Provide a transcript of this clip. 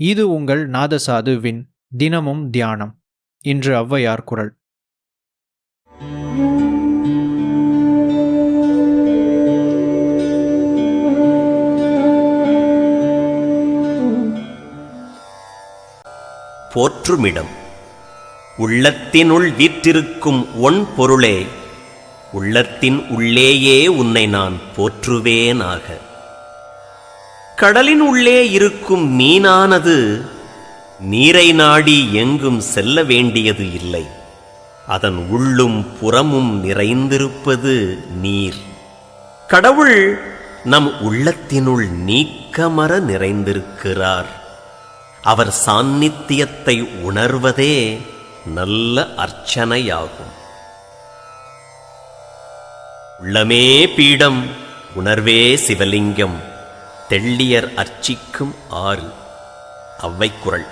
இது உங்கள் நாதசாதுவின் தினமும் தியானம் இன்று ஔவையார் குரல். போற்றுமிடம். உள்ளத்தினுள் வீற்றிருக்கும் ஒன் பொருளே உள்ளத்தின் உள்ளேயே உன்னை நான் போற்றுவேனாக. கடலின் உள்ளே இருக்கும் மீனானது நீரை நாடி எங்கும் செல்ல வேண்டியது இல்லை. அதன் உள்ளும் புறமும் நிறைந்திருப்பது நீர். கடவுள் நம் உள்ளத்தினுள் நீக்கமர நிறைந்திருக்கிறார். அவர் சாநித்தியத்தை உணர்வதே நல்ல அர்ச்சனையாகும். உள்ளமே பீடம் உணர்வே சிவலிங்கம். தெள்ளியர் அர்ச்சிக்கும் ஆறு அவ்வைக்குரல்